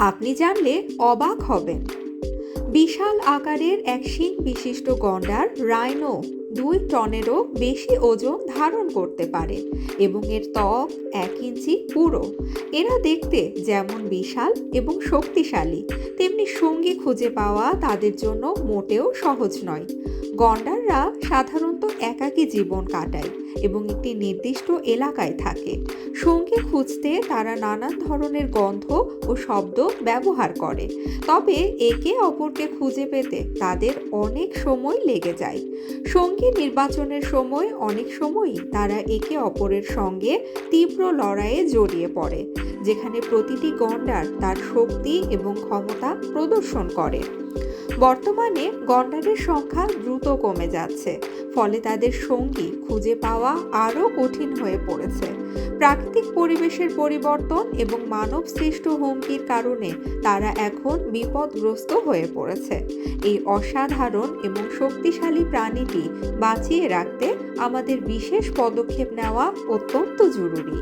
আপনি জানলে অবাক হবেন। বিশাল আকারের এক শিং বিশিষ্ট গন্ডার রাইনো দুই টনেরও বেশি ওজন ধারণ করতে পারে এবং এর ত্বক এক ইঞ্চি পুরো। এরা দেখতে যেমন বিশাল এবং শক্তিশালী, তেমনি সঙ্গী খুঁজে পাওয়া তাদের জন্য মোটেও সহজ নয়। গন্ডাররা সাধারণত একাকী জীবন কাটায় এবং একটি নির্দিষ্ট এলাকায় থাকে। সঙ্গী খুঁজতে তারা নানান ধরনের গন্ধ ও শব্দ ব্যবহার করে। তবে একে অপরকে খুঁজে পেতে তাদের অনেক সময় লেগে যায়। সঙ্গী নির্বাচনের সময় অনেক সময়ই তারা একে অপরের সঙ্গে তীব্র লড়াইয়ে জড়িয়ে পড়ে। যেখানে প্রতিটি গন্ডার তার শক্তি এবং ক্ষমতা প্রদর্শন করে। বর্তমানে গন্ডারের সংখ্যা দ্রুত কমে যাচ্ছে, ফলে তাদের সঙ্গী খুঁজে পাওয়া আরও কঠিন হয়ে পড়েছে। প্রাকৃতিক পরিবেশের পরিবর্তন এবং মানব সৃষ্ট হুমকির কারণে তারা এখন বিপদগ্রস্ত হয়ে পড়েছে। এই অসাধারণ এবং শক্তিশালী প্রাণীটি বাঁচিয়ে রাখতে আমাদের বিশেষ পদক্ষেপ নেওয়া অত্যন্ত জরুরি।